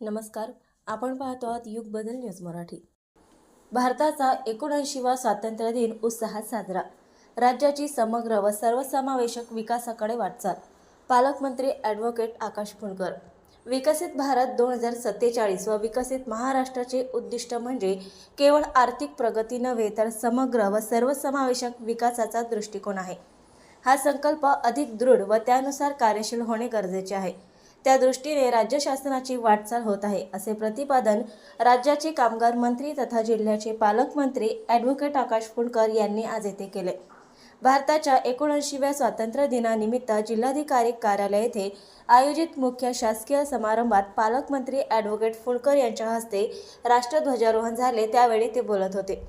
नमस्कार. आपण पाहतो आहात युग बदल न्यूज मराठी. भारताचा एकोणऐंशीवा स्वातंत्र्य दिन उत्साहात साजरा. राज्याची समग्र व सर्वसमावेशक विकासाकडे वाटचाल. पालकमंत्री ॲडव्होकेट आकाश फुंडकर. विकसित भारत दोन हजार सत्तेचाळीस व विकसित महाराष्ट्राचे उद्दिष्ट म्हणजे केवळ आर्थिक प्रगती नव्हे तर समग्र व सर्वसमावेशक विकासाचा दृष्टिकोन आहे. हा संकल्प अधिक दृढ व त्यानुसार कार्यशील होणे गरजेचे आहे. त्या दृष्टीने राज्य शासनाची वाटचाल होत आहे असे प्रतिपादन राज्याचे कामगार मंत्री तथा जिल्ह्याचे पालकमंत्री ॲडव्होकेट आकाश फुंडकर यांनी आज येथे केले. भारताच्या एकोणऐंशीव्या स्वातंत्र्य दिनानिमित्त जिल्हाधिकारी कार्यालय येथे आयोजित मुख्य शासकीय समारंभात पालकमंत्री ॲडव्होकेट फुंडकर यांच्या हस्ते राष्ट्रध्वजारोहण झाले त्यावेळी ते बोलत होते.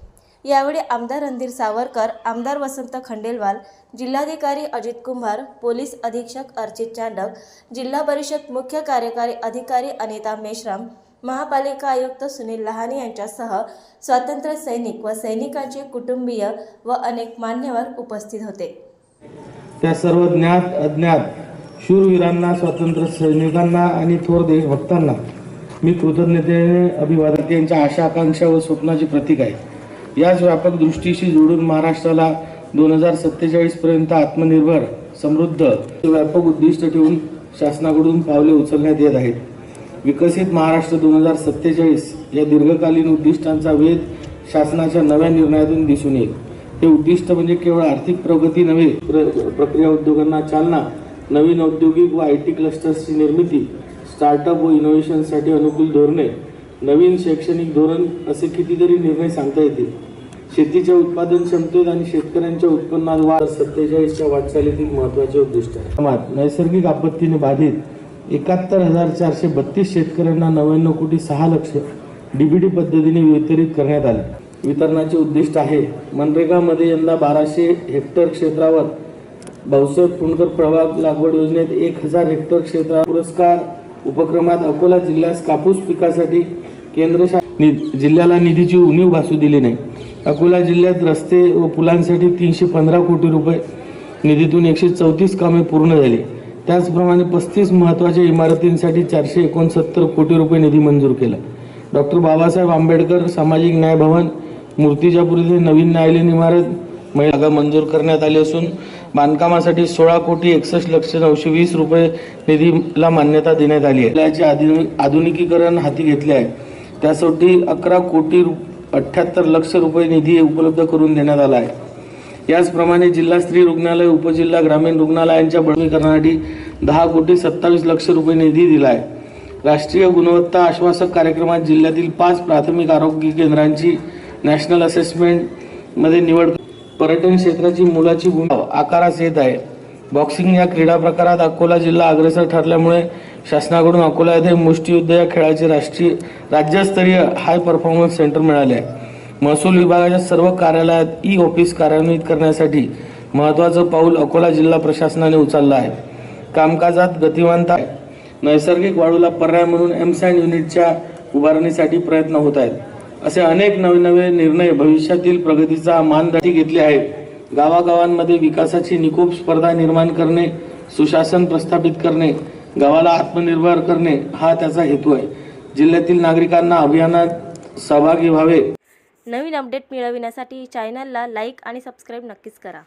यावेळी आमदार रणधीर सावरकर आमदार वसंत खंडेलवाल जिल्हाधिकारी अजित कुंभार पोलीस अधीक्षक अर्चित चांडक जिल्हा परिषद मुख्य कार्यकारी अधिकारी अनिता मेश्राम महापालिका आयुक्त सुनील लहाने यांच्यासह स्वातंत्र्य सैनिक व सैनिकांचे कुटुंबीय व अनेक मान्यवर उपस्थित होते. त्या सर्व ज्ञात अज्ञात शूरवीरांना स्वातंत्र्य सैनिकांना आणि थोर देशभक्तांना मी कृतज्ञतेने अभिवादन यांच्या आशा आकांक्षा व स्वप्नाचे प्रतीक आहे. याच व्यापक दृष्टीशी जोडून महाराष्ट्राला दोन हजार सत्तेचाळीस पर्यंत आत्मनिर्भर समृद्ध व्यापक उद्दिष्ट ठेवून शासनाकडून पावले उचलण्यात येत आहेत. विकसित महाराष्ट्र दोन हजार सत्तेचाळीस या दीर्घकालीन उद्दिष्टांचा वेध शासनाच्या नव्या निर्णयातून दिसून येईल. हे उद्दिष्ट म्हणजे केवळ आर्थिक प्रगती नव्हे प्र- प्रक्रिया उद्योगांना चालना नवीन औद्योगिक व आय टी क्लस्टर्सची निर्मिती स्टार्टअप व इनोव्हेशनसाठी अनुकूल धोरणे नवीन शैक्षणिक धोरण असे कितीतरी निर्णय सांगता येतील. शेतीच्या उत्पादन क्षमतेत आणि शेतकऱ्यांच्या उत्पन्नात वाढ सत्तेचाळीसच्या वाटचालीतील महत्त्वाचे उद्दिष्ट आहे. नैसर्गिक आपत्तीने बाधित एकाहत्तर हजार चारशे बत्तीस शेतकऱ्यांना नव्याण्णव कोटी सहा लक्ष डीबीडी पद्धतीने वितरित करण्यात आले. वितरणाचे उद्दिष्ट आहे मनरेगामध्ये यंदा बाराशे हेक्टर क्षेत्रावर भाऊसाहेब फुंडकर प्रभाग लागवड योजनेत एक हजार हेक्टर क्षेत्रावर पुरस्कार उपक्रमात अकोला जिल्ह्यास कापूस पिकासाठी केंद्र नि- जिल्ह्याला निधीची उणीव भासू दिली नाही. अकोला जिल्ह्यात रस्ते व पुलांसाठी तीनशे पंधरा कोटी रुपये निधीतून एकशे चौतीस कामे पूर्ण झाली. त्याचप्रमाणे पस्तीस महत्त्वाच्या इमारतींसाठी चारशे एकोणसत्तर कोटी रुपये निधी मंजूर केला. डॉक्टर बाबासाहेब आंबेडकर सामाजिक न्याय भवन मूर्तिजापूर येथे नवीन न्यायालयीन इमारत महिला मंजूर करण्यात आली असून बांधकामासाठी सोळा कोटी एकसष्ट लक्ष नऊशे वीस रुपये निधीला मान्यता देण्यात आली आहे. याचे आधुनिकीकरण हाती घेतले आहे. त्यासाठी अकरा कोटी अठ्ठ्याहत्तर लक्ष रुपये निधी उपलब्ध करून देण्यात आला आहे. याचप्रमाणे जिल्हा स्त्री रुग्णालय उपजिल्हा ग्रामीण रुग्णालयांच्या बळकरणासाठी दहा कोटी सत्तावीस लक्ष रुपये निधी दिला आहे. राष्ट्रीय गुणवत्ता आश्वासक कार्यक्रमात जिल्ह्यातील पाच प्राथमिक आरोग्य केंद्रांची नॅशनल असेसमेंटमध्ये निवड पर्यटन क्षेत्राची मोलाची भूमिका आकारास येत आहे. बॉक्सिंग या क्रीडा प्रकारात अकोला जिल्हा अग्रेसर ठरल्यामुळे शासनाकडून अकोला येथे मुष्टियुद्ध या खेळाचे राष्ट्रीय राज्यस्तरीय हाय परफॉर्मन्स सेंटर मिळाले आहे. महसूल विभागाच्या सर्व कार्यालयात ई ऑफिस कार्यान्वित करण्यासाठी महत्त्वाचं पाऊल अकोला जिल्हा प्रशासनाने उचललं आहे. कामकाजात गतिमानता आहे. नैसर्गिक वाळूला पर्याय म्हणून एमसॅन युनिटच्या उभारणीसाठी प्रयत्न होत आहेत. असे अनेक नवे नवे निर्णय भविष्यातील प्रगतीचा मानदंडी घेतले आहेत. गावागावांमध्ये विकासाची निकोप स्पर्धा निर्माण करणे सुशासन प्रस्थापित करणे गावाला आत्मनिर्भर करणे हा त्याचा हेतू आहे. जिल्ह्यातील नागरिकांना अभियानात सहभागी व्हावे. नवीन अपडेट मिळविण्यासाठी चॅनलला लाईक आणि सबस्क्राईब नक्कीच करा.